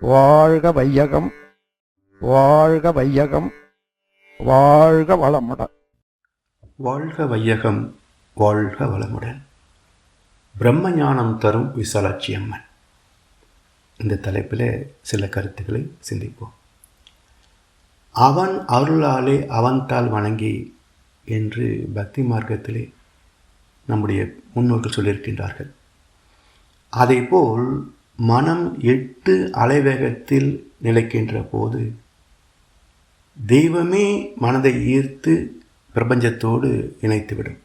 வாழ்க வையகம் வாழ்க வையகம் வாழ்க வளமுடன். வாழ்க வையகம் வாழ்க வளமுடன். பிரம்ம ஞானம் தரும் விசாலாட்சி அம்மன். இந்த தலைப்பில் சில கருத்துக்களை சிந்திப்போம். அவன் அருளாலே அவன்தால் வணங்கி என்று பக்தி மார்க்கத்திலே நம்முடைய முன்னோர்கள் சொல்லியிருக்கின்றார்கள். அதேபோல் மனம் எட்டு அலைவேகத்தில் நிலைக்கின்ற போது தெய்வமே மனதை ஈர்த்து பிரபஞ்சத்தோடு இணைத்துவிடும்.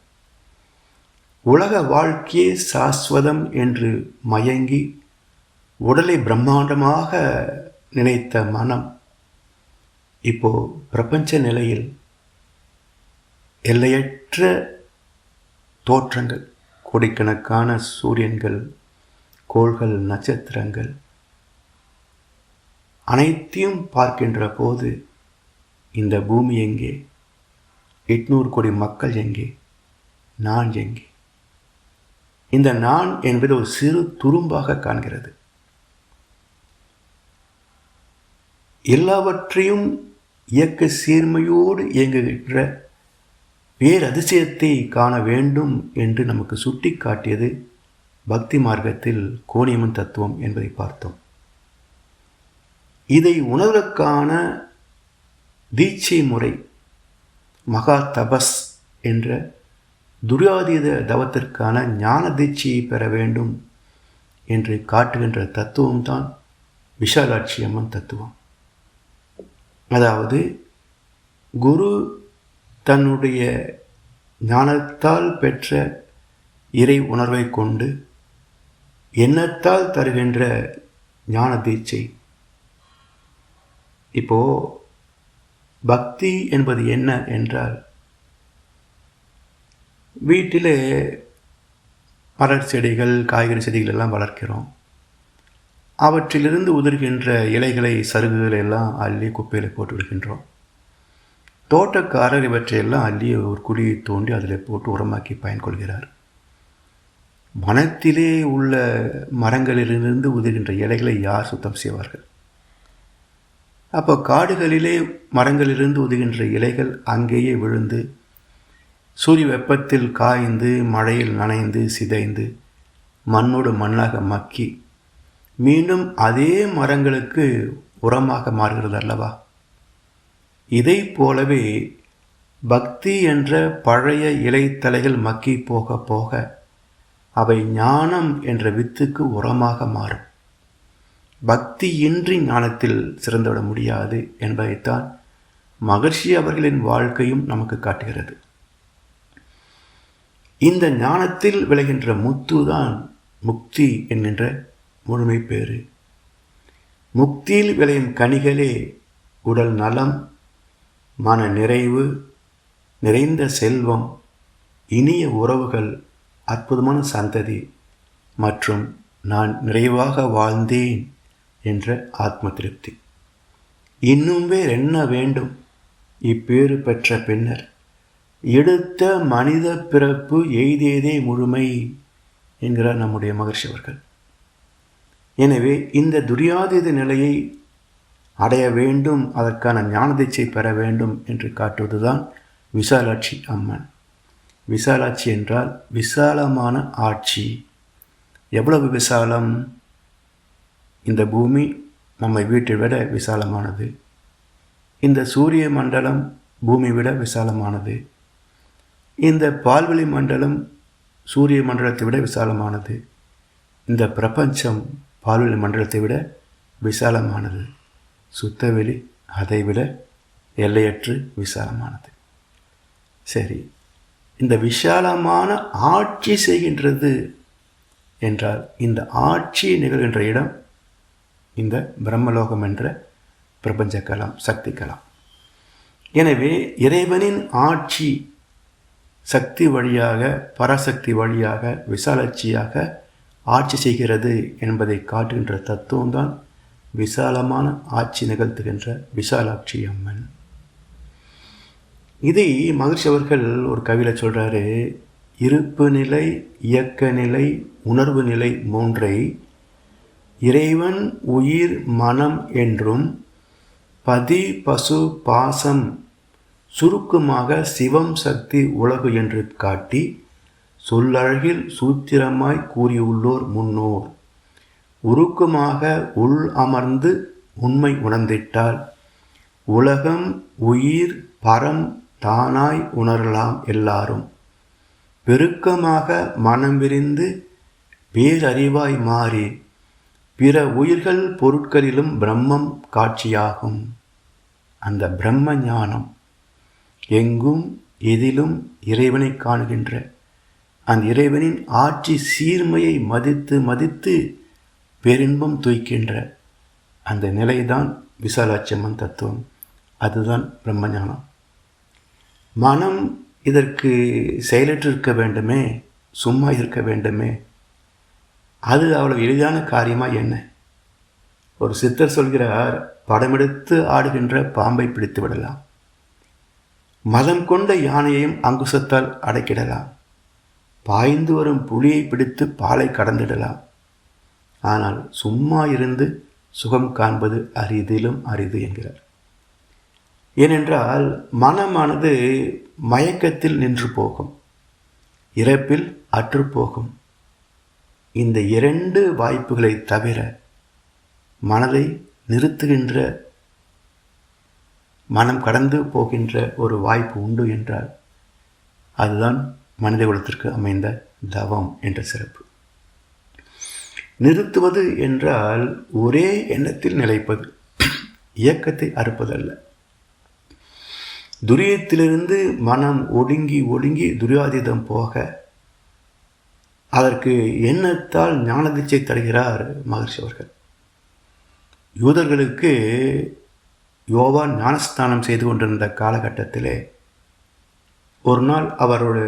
உலக வாழ்க்கையே சாஸ்வதம் என்று மயங்கி உடலை பிரம்மாண்டமாக நினைத்த மனம் இப்போ பிரபஞ்ச நிலையில் எல்லையற்ற தோற்றங்கள் கோடிக்கணக்கான சூரியன்கள் கோள்கள் நட்சத்திரங்கள் அனைத்தையும் பார்க்கின்ற போது இந்த பூமி எங்கே? எட்நூறு கோடி மக்கள் எங்கே? நான் எங்கே? இந்த நான் என்பது ஒரு சிறு துரும்பாக காண்கிறது. எல்லாவற்றையும் இயக்க சீர்மையோடு இயங்குகின்ற பேரதிசயத்தை காண வேண்டும் என்று நமக்கு சுட்டி காட்டியது பக்தி மார்க்கத்தில் கோணியமன் தத்துவம் என்பதை பார்த்தோம். இதை உணர்வதற்கான தீட்சை முறை மகா தபஸ் என்ற துரியாதீத தவத்திற்கான ஞான தீட்சையை பெற வேண்டும் என்று காட்டுகின்ற தத்துவம்தான் விஷாலாட்சி அம்மன் தத்துவம். அதாவது குரு தன்னுடைய ஞானத்தால் பெற்ற இறை உணர்வை கொண்டு எண்ணத்தால் தருகின்ற ஞான தீட்சை? இப்போ பக்தி என்பது என்ன என்றால் வீட்டிலே மலர் செடிகள் காய்கறி செடிகள் எல்லாம் வளர்க்கிறோம். அவற்றிலிருந்து உதிர்கின்ற இலைகளை சருகுகளை எல்லாம் அள்ளி குப்பையில் போட்டு விடுகின்றோம். தோட்டக்காரர் இவற்றையெல்லாம் அள்ளி ஒரு குழியை தோண்டி அதில் போட்டு உரமாக்கி பயன்கொள்கிறார் வனத்திலே உள்ள மரங்களிலிருந்து உதிர்கின்ற இலைகளை யார் சுத்தம் செய்வார்கள்? அப்போ காடுகளிலே மரங்களிலிருந்து உதுகின்ற இலைகள் அங்கேயே விழுந்து சூரிய வெப்பத்தில் காய்ந்து மழையில் நனைந்து சிதைந்து மண்ணோடு மண்ணாக மக்கி மீண்டும் அதே மரங்களுக்கு உரமாக மாறுகிறது அல்லவா? இதை போலவே பக்தி என்ற பழைய இலைத்தலைகள் மக்கி போக போக அவை ஞானம் என்ற வித்துக்கு உரமாக மாறும். பக்தியின்றி ஞானத்தில் சிறந்துவிட முடியாது என்பதைத்தான் மகர்ஷி அவர்களின் வாழ்க்கையும் நமக்கு காட்டுகிறது. இந்த ஞானத்தில் விளைகின்ற முத்து தான் முக்தி என்கின்ற முழுமை பேறு. முக்தியில் விளையும் கனிகளே உடல் நலம் மன நிறைவு நிறைந்த செல்வம் இனிய உறவுகள் அற்புதமான சந்ததி மற்றும் நான் நிறைவாக வாழ்ந்தேன் என்ற ஆத்ம திருப்தி. இன்னும் வேறு என்ன வேண்டும்? இப்பேறு பெற்ற பின்னர் எடுத்த மனித பிறப்பு எய்தேதே முழுமை என்கிறார் நம்முடைய மகர்ஷி அவர்கள். எனவே இந்த துரியாதீத நிலையை அடைய வேண்டும் அதற்கான ஞானதீட்சை பெற வேண்டும் என்று காட்டுவதுதான் விசாலாட்சி அம்மன். விசாலாட்சி என்றால் விசாலமான ஆட்சி. எவ்வளவு விசாலம்? இந்த பூமி நம்மை வீட்டை விட விசாலமானது. இந்த சூரிய மண்டலம் பூமி விட விசாலமானது. இந்த பால்வெளி மண்டலம் சூரிய மண்டலத்தை விட விசாலமானது. இந்த பிரபஞ்சம் பால்வெளி மண்டலத்தை விட விசாலமானது. சுத்தவெளி அதை விட எல்லையற்று விசாலமானது. சரி. இந்த விஷாலமான ஆட்சி செய்கின்றது என்றால் இந்த ஆட்சி நிகழ்கின்ற இடம் இந்த பிரம்மலோகம் என்ற பிரபஞ்ச கலாம் சக்தி கலாம். எனவே இறைவனின் ஆட்சி சக்தி வழியாக பராசக்தி வழியாக விசாலட்சியாக ஆட்சி செய்கிறது என்பதை காட்டுகின்ற தத்துவம்தான் விசாலமான ஆட்சி நிகழ்த்துகின்ற விசாலாட்சி அம்மன். இதை மகிழ்ச்சி அவர்கள் ஒரு கவியில் சொல்கிறாரு இருப்பு நிலை இயக்க நிலை உணர்வு நிலை மூன்றை இறைவன் உயிர் மனம் என்றும் பதி பசு பாசம் சுருக்கமாக சிவம் சக்தி உலகு என்று காட்டி சொல்லழகில் சூத்திரமாய் கூறியுள்ளோர் முன்னோர். உருக்கமாக உள் அமர்ந்து உண்மை உணர்ந்திட்டால் உலகம் உயிர் பரம் தானாய் உணரலாம் எல்லாரும். பெருக்கமாக மனம் விரிந்து பேரறிவாய் மாறி பிற உயிர்கள் பொருட்களிலும் பிரம்மம் காட்சியாகும். அந்த பிரம்ம ஞானம் எங்கும் எதிலும் இறைவனை காணுகின்ற அந்த இறைவனின் ஆட்சி சீர்மையை மதித்து மதித்து பெரின்பம் துய்க்கின்ற அந்த நிலைதான் விசாலாட்சியம்மன் தத்துவம். அதுதான் பிரம்மஞானம். மனம் இதற்கு செயலற்று இருக்க வேண்டுமே சும்மா இருக்க வேண்டுமே? அது அவ்வளோ எளிதான காரியமாக என்ன? ஒரு சித்தர் சொல்கிறார் படமெடுத்து ஆடுகின்ற பாம்பை பிடித்து விடலாம். மதம் கொண்ட யானையையும் அங்குசத்தால் அடக்கிடலாம். பாய்ந்து வரும் புலியை பிடித்து பாலை கடந்திடலாம். ஆனால் சும்மா இருந்து சுகம் காண்பது அரிதிலும் அரிது என்கிறார். ஏனென்றால் மனமானது மயக்கத்தில் நின்று போகும் இறப்பில் அற்றுப்போகும் இந்த இரண்டு வாய்ப்புகளை தவிர மனதை நிறுத்துகின்ற மனம் கடந்து போகின்ற ஒரு வாய்ப்பு உண்டு என்றால் அதுதான் மனித குலத்திற்கு அமைந்த தவம் என்ற சிறப்பு. நிறுத்துவது என்றால் ஒரே எண்ணத்தில் நிலைப்பது இயக்கத்தை அறுப்பதல்ல. துரியத்திலிருந்து மனம் ஒடுங்கி ஒடுங்கி துரியாதீதம் போக அதற்கு எண்ணத்தால் ஞானதிச்சை தருகிறார் மகர்ஷி அவர்கள். யூதர்களுக்கு யோவான் ஞானஸ்தானம் செய்து கொண்டிருந்த காலகட்டத்திலே ஒரு நாள் அவரோட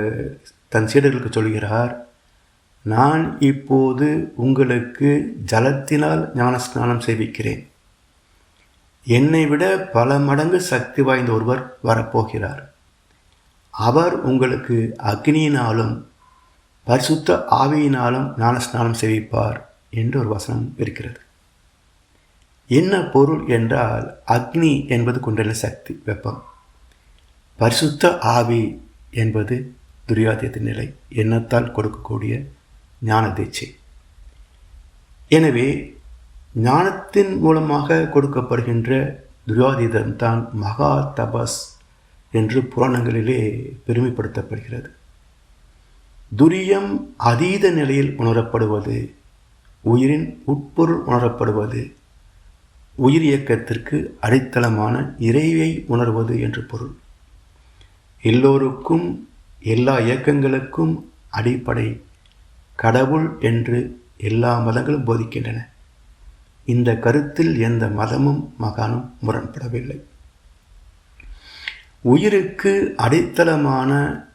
தன் சீடர்களுக்கு சொல்கிறார் நான் இப்போது உங்களுக்கு ஜலத்தினால் ஞானஸ்நானம் செய்விக்கிறேன். என்னை விட பல மடங்கு சக்தி வாய்ந்த ஒருவர் வரப்போகிறார். அவர் உங்களுக்கு அக்னியினாலும் பரிசுத்த ஆவியினாலும் ஞானஸ்நானம் செய்விப்பார் என்று ஒரு வசனம் இருக்கிறது. என்ன பொருள் என்றால் அக்னி என்பது குண்டல சக்தி வெப்பம். பரிசுத்த ஆவி என்பது துரியாதியத்தின் நிலை எண்ணத்தால் கொடுக்கக்கூடிய ஞான தீட்சை. எனவே ஞானத்தின் மூலமாக கொடுக்கப்படுகின்ற துரியாதீதம் தான் மகா தபஸ் என்று புராணங்களிலே பெருமைப்படுத்தப்படுகிறது. துரியம் அதீத நிலையில் உணரப்படுவது உயிரின் உட்பொருள் உணரப்படுவது உயிர் இயக்கத்திற்கு அடித்தளமான இறைவை உணர்வது என்று பொருள். எல்லோருக்கும் எல்லா இயக்கங்களுக்கும் அடிப்படை கடவுள் என்று எல்லா மதங்களும் போதிக்கின்றன. இந்த கருத்தில் எந்த மதமும் மகானும் முரண்படவில்லை. உயிருக்கு அடித்தளமான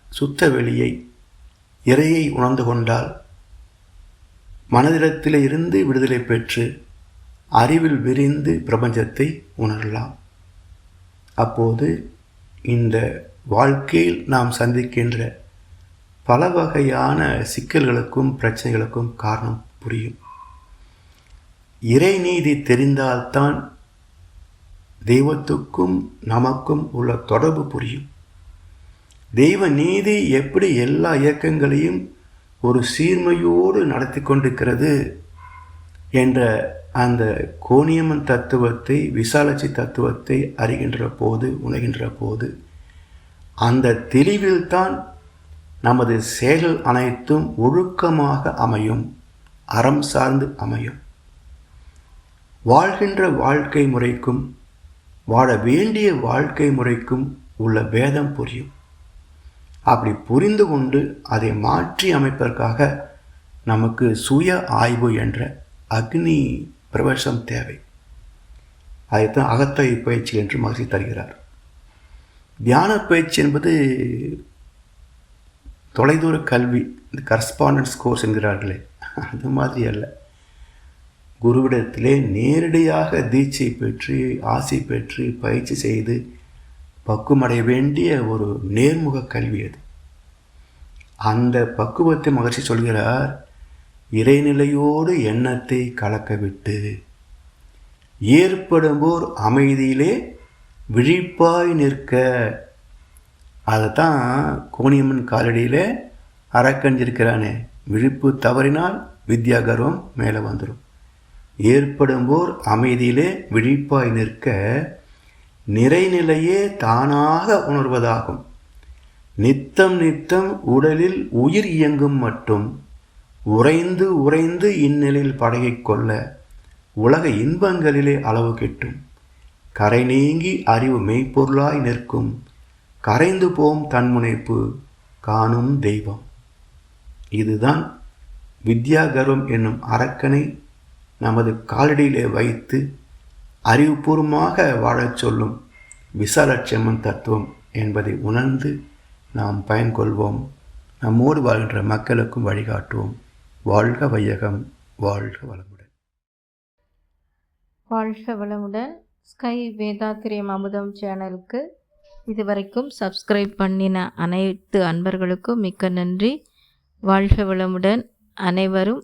சுத்த வெளியை இறையை உணர்ந்து கொண்டால் மனதிடத்திலிருந்து விடுதலை பெற்று அறிவில் விரிந்து பிரபஞ்சத்தை உணரலாம். அப்போது இந்த வாழ்க்கையில் நாம் சந்திக்கின்ற பல வகையான சிக்கல்களுக்கும் பிரச்சனைகளுக்கும் காரணம் புரியும். இறைநீதி தெரிந்தால்தான் தெய்வத்துக்கும் நமக்கும் உள்ள தொடர்பு புரியும். தெய்வ நீதி எப்படி எல்லா இயக்கங்களையும் ஒரு சீர்மையோடு நடத்தி கொண்டிருக்கிறது என்ற அந்த கோணியம்மன் தத்துவத்தை விசாலட்சி தத்துவத்தை அறிகின்ற போது உணர்கின்ற போது அந்த தெளிவில்தான் நமது செயல்கள் அனைத்தும் ஒழுக்கமாக அமையும் அறம் சார்ந்து அமையும். வாழ்கின்ற வாழ்க்கை முறைக்கும் வாழ வேண்டிய வாழ்க்கை முறைக்கும் உள்ள பேதம் புரியும். அப்படி புரிந்து கொண்டு அதை மாற்றி அமைப்பதற்காக நமக்கு சுய ஆய்வு என்ற அக்னி பிரவேசம் தேவை. அதைத்தான் அகத்தை பயிற்சி என்று மகிழ்ச்சி தருகிறார். தியான பயிற்சி என்பது தொலைதூர கல்வி இந்த கரஸ்பாண்டன்ஸ் கோர்ஸ் என்கிறார்களே அது மாதிரி அல்ல. குருவிடத்திலே நேரடியாக தீட்சை பெற்று ஆசை பெற்று பயிற்சி செய்து பக்குவமடைய வேண்டிய ஒரு நேர்முக கல்வி அது. அந்த பக்குவத்தை மகிழ்ச்சி சொல்கிறார் இறைநிலையோடு எண்ணத்தை கலக்கவிட்டு ஏற்படும்போர் அமைதியிலே விழிப்பாய் நிற்க. அதை தான் கோணியம்மன் காலடியில் அரக்கஞ்சிருக்கிறானே விழிப்பு தவறினால் வித்யாகர்வம் மேலே வந்துடும் ஏற்படும்போர் அமைதியிலே விழிப்பாய் நிற்க நிறைநிலையே தானாக உணர்வதாகும். நித்தம் நித்தம் உடலில் உயிர் இயங்கும் மட்டும் உறைந்து உறைந்து இந்நிலையில் படகைக் கொள்ள உலக இன்பங்களிலே அளவு கிட்டும். கரை நீங்கி அறிவு மெய்ப்பொருளாய் நிற்கும் கரைந்து போம் தன்முனைப்பு காணும் தெய்வம். இதுதான் வித்யாகர்வம் என்னும் அரக்கனை நமது காலடியிலே வைத்து அறிவுபூர்வமாக வாழச் சொல்லும் விசாலட்சம்மன் தத்துவம் என்பதை உணர்ந்து நாம் பயன்கொள்வோம். நம்மோடு வாழ்கின்ற மக்களுக்கும் வழிகாட்டுவோம். வாழ்க வையகம் வாழ்க வளமுடன். வாழ்க வளமுடன். ஸ்கை வேதாத்திரியம் அமுதம் சேனலுக்கு இதுவரைக்கும் சப்ஸ்கிரைப் பண்ணின அனைத்து அன்பர்களுக்கும் மிக்க நன்றி. வாழ்க வளமுடன். அனைவரும்